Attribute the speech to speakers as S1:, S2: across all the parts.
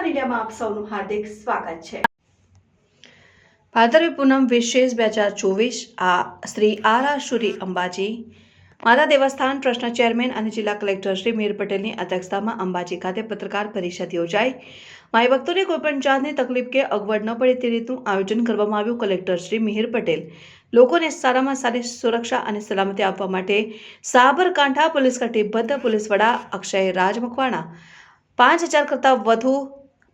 S1: સેવન ઇન્ડિયામાં આપ સૌનું હાર્દિક સ્વાગત છે. ભાદરવી પૂનમ વિશેષ બે હજાર ચોવીસ આ શ્રી આરાશુરી અંબાજી માતા દેવસ્થાન ટ્રસ્ટના ચેરમેન અને જિલ્લા કલેક્ટર શ્રી મીર પટેલની અધ્યક્ષતામાં અંબાજી ખાતે પત્રકાર પરિષદ યોજાઈ. માઈ ભક્તોને કોઈપણ જાતની તકલીફ કે અગવડ ન પડે તે રીતનું આયોજન કરવામાં આવ્યું કલેક્ટર શ્રી મિહિર પટેલ. લોકોને સારામાં સારી સુરક્ષા અને સલામતી આપવા માટે સાબરકાંઠા પોલીસ કટિબદ્ધ પોલીસ વડા અક્ષય રાજ મકવાણા પાંચ હજાર કરતાં વધુ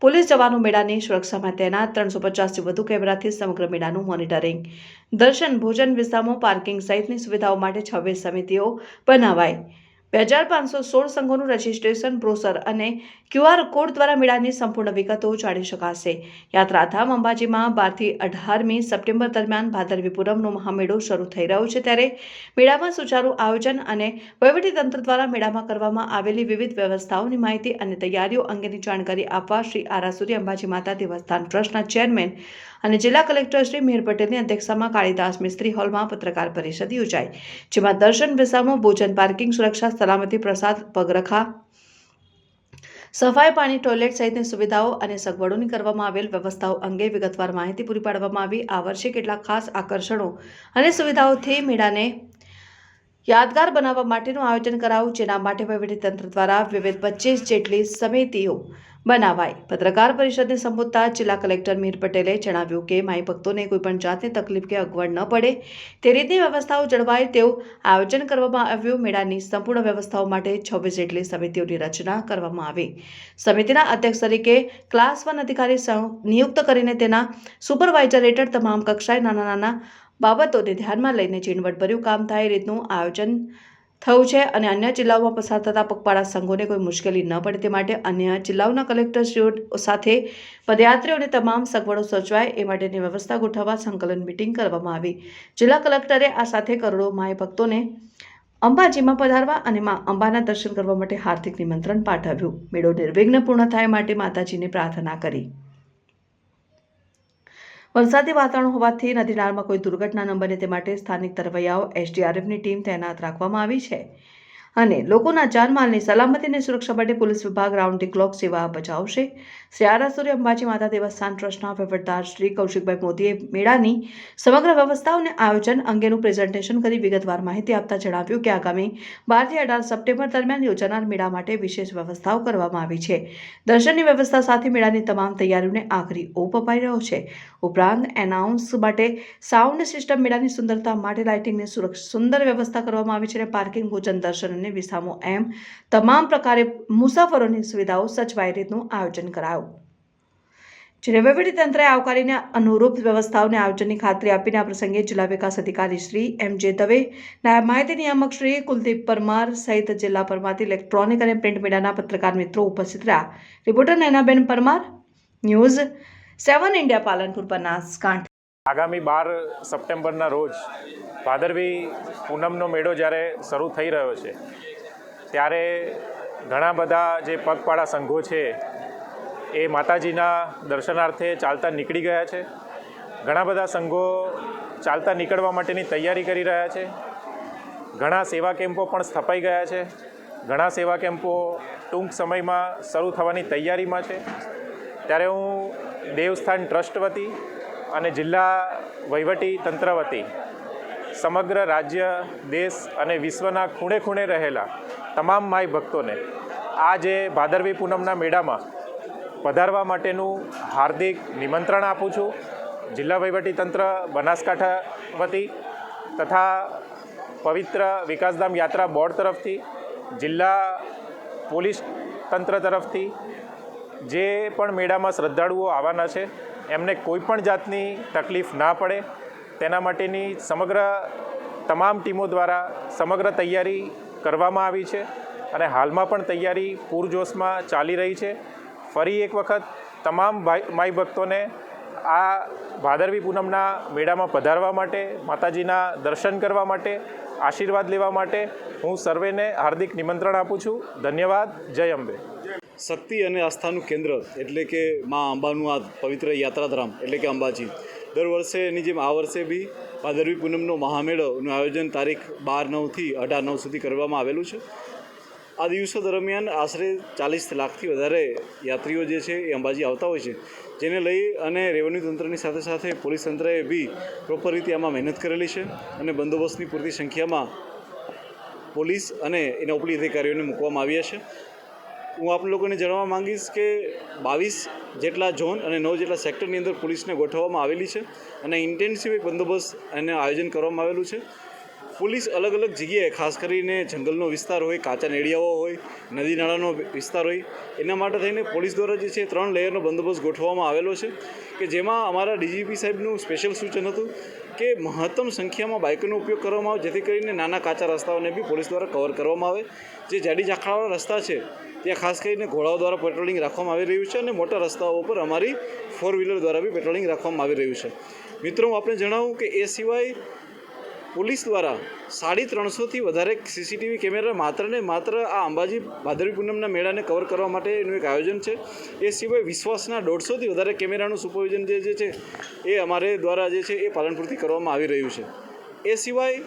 S1: પોલીસ જવાનો મેળાની સુરક્ષામાં તૈનાત ત્રણસો પચાસથી વધુ કેમેરાથી સમગ્ર મેળાનું મોનિટરિંગ. દર્શન, ભોજન વિસ્તારમાં પાર્કિંગ સહિતની સુવિધાઓ માટે છવ્વીસ સમિતિઓ બનાવાઈ. બે હજાર પાંચસો સોળ સંઘોનું રજિસ્ટ્રેશન બ્રોસર અને ક્યુઆર કોડ દ્વારા મેળાની સંપૂર્ણ વિગતો જાણી શકાશે. યાત્રાધામ અંબાજીમાં બારથી અઢારમી સપ્ટેમ્બર દરમિયાન ભાદરવી પૂનમનો મહામેળો શરૂ થઈ રહ્યો છે ત્યારે મેળામાં સુચારુ આયોજન અને વહીવટીતંત્ર દ્વારા મેળામાં કરવામાં આવેલી વિવિધ વ્યવસ્થાઓની માહિતી અને તૈયારીઓ અંગેની જાણકારી આપવા શ્રી આરાસુરી અંબાજી માતા દેવસ્થાન ટ્રસ્ટના ચેરમેન અને જિલ્લા કલેક્ટર શ્રી મિહિર પટેલની અધ્યક્ષતામાં કાળીદાસ મિસ્ત્રી હોલમાં પત્રકાર પરિષદ યોજાઈ. જેમાં દર્શન વિસામો, ભોજન પાર્કિંગ સુરક્ષા સલામતી પ્રસાદ પગરખા સફાઈ પાણી, ટોયલેટ સહિતની સુવિધાઓ અને સગવડોની કરવામાં આવેલ વ્યવસ્થાઓ અંગે વિગતવાર માહિતી પૂરી પાડવામાં આવી. આ વર્ષે કેટલાક ખાસ આકર્ષણો અને સુવિધાઓથી મેળાને યાદગાર બનાવવા માટેનું આયોજન કરાવું જેના માટે વહીવટીતંત્ર દ્વારા વિવિધ પચીસ જેટલી સમિતિઓ બનાવાઈ પત્રકાર પરિષદને સંબોધતા જિલ્લા કલેક્ટર મીર પટેલે જણાવ્યું કે માઈ ભક્તોને કોઈપણ જાતની તકલીફ કે અગવડ ન પડે. તે રીતની વ્યવસ્થાઓ જળવાય તેવું આયોજન કરવામાં આવ્યું. મેળાની સંપૂર્ણ વ્યવસ્થાઓ માટે છવ્વીસ જેટલી સમિતિઓની રચના કરવામાં આવી. સમિતિના અધ્યક્ષ તરીકે ક્લાસ વન અધિકારી નિયુક્ત કરીને તેના સુપરવાઇઝર હેઠળ તમામ કક્ષાએ નાના નાના બાબતોને ધ્યાનમાં લઈને ઝીણવટભર્યું કામ થાય એ રીતનું આયોજન થયું છે અને અન્ય જિલ્લાઓમાં પસાર થતા પગપાળા સંઘોને કોઈ મુશ્કેલી ન પડે તે માટે અન્ય જિલ્લાઓના કલેક્ટરશ્રીઓ સાથે પદયાત્રીઓને તમામ સગવડો સચવાય એ માટેની વ્યવસ્થા ગોઠવવા સંકલન મિટિંગ કરવામાં આવી. જિલ્લા કલેક્ટરે આ સાથે કરોડો માય ભક્તોને અંબાજીમાં પધારવા અને મા અંબાના દર્શન કરવા માટે હાર્દિક નિમંત્રણ પાઠવ્યું. મેળો નિર્વિઘ્ન પૂર્ણ થાય માટે માતાજીને પ્રાર્થના કરી. વરસાદી વાતાવરણ હોવાથી નદીનાળમાં કોઈ દુર્ઘટના ન બને તે માટે સ્થાનિક તરવૈયાઓ, એસડીઆરએફની ટીમ તૈનાત રાખવામાં આવી છે. અને લોકોના જાનમાલની સલામતી અને સુરક્ષા માટે પોલીસ વિભાગ રાઉન્ડ ધી ક્લોક સેવા બજાવશે. શ્રી આરાસુરી અંબાજી માતા દેવસ્થાન ટ્રસ્ટના વહીવટદાર શ્રી કૌશિકભાઈ મોદીએ મેળાની સમગ્ર વ્યવસ્થા અને આયોજન અંગેનું પ્રેઝન્ટેશન કરી વિગતવાર માહિતી આપતા જણાવ્યું કે આગામી બારથી અઢાર સપ્ટેમ્બર દરમિયાન યોજાનાર મેળા માટે વિશેષ વ્યવસ્થાઓ કરવામાં આવી છે. દર્શનની વ્યવસ્થા સાથે મેળાની તમામ તૈયારીઓને આખરી ઓપ અપાઈ રહ્યો છે. ઉપરાંત એનાઉન્સ માટે સાઉન્ડ સિસ્ટમ મેળાની સુંદરતા માટે લાઇટિંગની સુરક્ષ સુંદર વ્યવસ્થા કરવામાં આવી છે અને પાર્કિંગ ભોજન દર્શન વિસામો એમ તમામ પ્રકારે મુસાફરોની સુવિધાઓ સચવાય રીતનું આયોજન કરાયું. જેને વહીવટીતંત્રએ આવકારીને અનુરૂપ વ્યવસ્થાઓને આયોજનની ખાતરી આપીને આ પ્રસંગે જિલ્લા વિકાસ અધિકારી શ્રી એમ જે દવે, નાયબ માહિતી નિયામક શ્રી કુલદીપ પરમાર સહિત જિલ્લા પરમારથી ઇલેક્ટ્રોનિક અને પ્રિન્ટ મીડિયાના પત્રકાર મિત્રો ઉપસ્થિત રહ્યા. Reporter Nainaben Parmar, news seven India Palanpur Banaskantha.
S2: આગામી બાર સપ્ટેમ્બરના રોજ ભાદરવી પૂનમનો મેળો જ્યારે શરૂ થઈ રહ્યો છે, ત્યારે ઘણા બધા જે પગપાળા સંઘો છે એ માતાજીના દર્શનાર્થે ચાલતા નીકળી ગયા છે. ઘણા બધા સંઘો ચાલતા નીકળવા માટેની તૈયારી કરી રહ્યા છે. ઘણા સેવા કેમ્પો પણ સ્થપાઈ ગયા છે. ઘણા સેવા કેમ્પો ટૂંક સમયમાં શરૂ થવાની તૈયારીમાં છે. ત્યારે હું દેવસ્થાન ટ્રસ્ટ વતી અને જિલ્લા વહીવટી તંત્ર વતી સમગ્ર રાજ્ય, દેશ અને વિશ્વના ખૂણે ખૂણે રહેલા તમામ માય ભક્તોને આ જે ભાદરવી પૂનમના મેળામાં પધારવા માટેનું હાર્દિક નિમંત્રણ આપું છું. જિલ્લા વહીવટી તંત્ર બનાસકાંઠા વતી તથા પવિત્ર વિકાસધામ યાત્રા બોર્ડ તરફથી, જિલ્લા પોલીસ તંત્ર તરફથી જે પણ મેળામાં શ્રદ્ધાળુઓ આવવાના છે એમને કોઈ પણ જાતની તકલીફ ના પડે. તેના માટેની સમગ્ર તમામ ટીમો દ્વારા સમગ્ર તૈયારી કરવામાં આવી છે અને હાલમાં પણ તૈયારી પૂરજોશમાં ચાલી રહી છે. ફરી એક વખત તમામ માઈ ભક્તોને આ ભાદરવી પૂનમના મેળામાં પધારવા માટે, માતાજીના દર્શન કરવા માટે, આશીર્વાદ લેવા માટે હું સર્વેને હાર્દિક નિમંત્રણ આપું છું. ધન્યવાદ. જય અંબે.
S3: શક્તિ અને આસ્થાનું કેન્દ્ર, એટલે કે મા અંબાનું આ પવિત્ર યાત્રાધામ, એટલે કે અંબાજી. દર વર્ષે એની જેમ આ વર્ષે બી ભાદરવી પૂનમનો મહામેળોનું આયોજન તારીખ બાર નવથી અઢાર નવ સુધી કરવામાં આવેલું છે. આ દિવસો દરમિયાન આશરે ચાલીસ લાખથી વધારે યાત્રીઓ જે છે એ અંબાજી આવતા હોય છે. જેને લઈ અને રેવન્યુ તંત્રની સાથે સાથે પોલીસ તંત્રએ બી પ્રોપર રીતે આમાં મહેનત કરેલી છે અને બંદોબસ્તની પૂરતી સંખ્યામાં પોલીસ અને એના ઉપલી અધિકારીઓને મૂકવામાં આવ્યા છે. હું આપ લોકોને જણાવવા માંગીશ કે બાવીસ જેટલા ઝોન અને નવ જેટલા સેક્ટરની અંદર પોલીસને ગોઠવવામાં આવેલી છે અને ઇન્ટેન્સિવ એક બંદોબસ્ત એને આયોજન કરવામાં આવેલું છે. પોલીસ અલગ અલગ જગ્યાએ, ખાસ કરીને જંગલનો વિસ્તાર હોય, કાચા નેડિયાઓ હોય નદી નાળાનો વિસ્તાર હોય, એના માટે થઈને પોલીસ દ્વારા જે છે ત્રણ લેયરનો બંદોબસ્ત ગોઠવવામાં આવેલો છે કે જેમાં અમારા ડીજીપી સાહેબનું સ્પેશિયલ સૂચન હતું કે મહત્તમ સંખ્યામાં બાઇકોનો ઉપયોગ કરવામાં આવે, જેથી કરીને નાના કાચા રસ્તાઓને બી પોલીસ દ્વારા કવર કરવામાં આવે. જે જાડી ઝાંખરાવાળા રસ્તા છે, ત્યાં ખાસ કરીને ઘોડાઓ દ્વારા પેટ્રોલિંગ રાખવામાં આવી રહ્યું છે અને મોટા રસ્તાઓ ઉપર અમારી ફોર વ્હીલર દ્વારા બી પેટ્રોલિંગ રાખવામાં આવી રહ્યું છે. મિત્રો, હું આપણે જણાવું કે એ સિવાય પોલીસ દ્વારા સાડી ત્રણસોથી વધારે સીસીટીવી કેમેરા માત્ર ને માત્ર આ અંબાજી ભાદરવી પૂનમના મેળાને કવર કરવા માટેનું એક આયોજન છે. એ સિવાય વિશ્વાસના દોઢસોથી વધારે કેમેરાનું સુપરવિઝન જે જે છે, એ અમારે દ્વારા જે છે, એ પાલનપુરથી કરવામાં આવી રહ્યું છે. એ સિવાય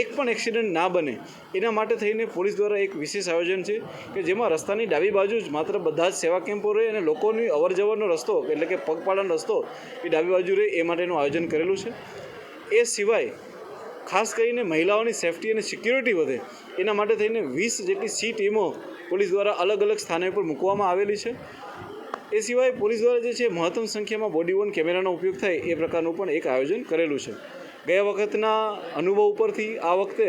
S3: એક પણ એક્સિડન્ટ ના બને, એના માટે થઈને પોલીસ દ્વારા એક વિશેષ આયોજન છે કે જેમાં રસ્તાની ડાબી બાજુ જ માત્ર બધા જ સેવા કેમ્પો રહે અને લોકોની અવર જવરનો રસ્તો, એટલે કે પગપાળાનો રસ્તો, એ ડાબી બાજુ રહે એ માટેનું આયોજન કરેલું છે. એ સિવાય ખાસ કરીને મહિલાઓની સેફટી અને સિક્યુરિટી વધે, એના માટે થઈને વીસ જેટલી સી ટીમો પોલીસ દ્વારા અલગ અલગ સ્થાને પર મૂકવામાં આવેલી છે. એ સિવાય પોલીસ દ્વારા જે છે મહત્તમ સંખ્યામાં બોડી વોર્ન કેમેરાનો ઉપયોગ થાય, એ પ્રકારનું પણ એક આયોજન કરેલું છે. ગયા વખતના અનુભવ ઉપરથી આ વખતે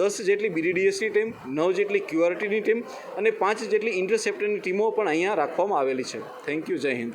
S3: દસ જેટલી બીડીડીએસની ટીમ, નવ જેટલી ક્યુઆરટીની ટીમ અને પાંચ જેટલી ઇન્ટરસેપ્ટરની ટીમો પણ અહીંયા રાખવામાં આવેલી છે. થેન્ક યુ જય હિન્દ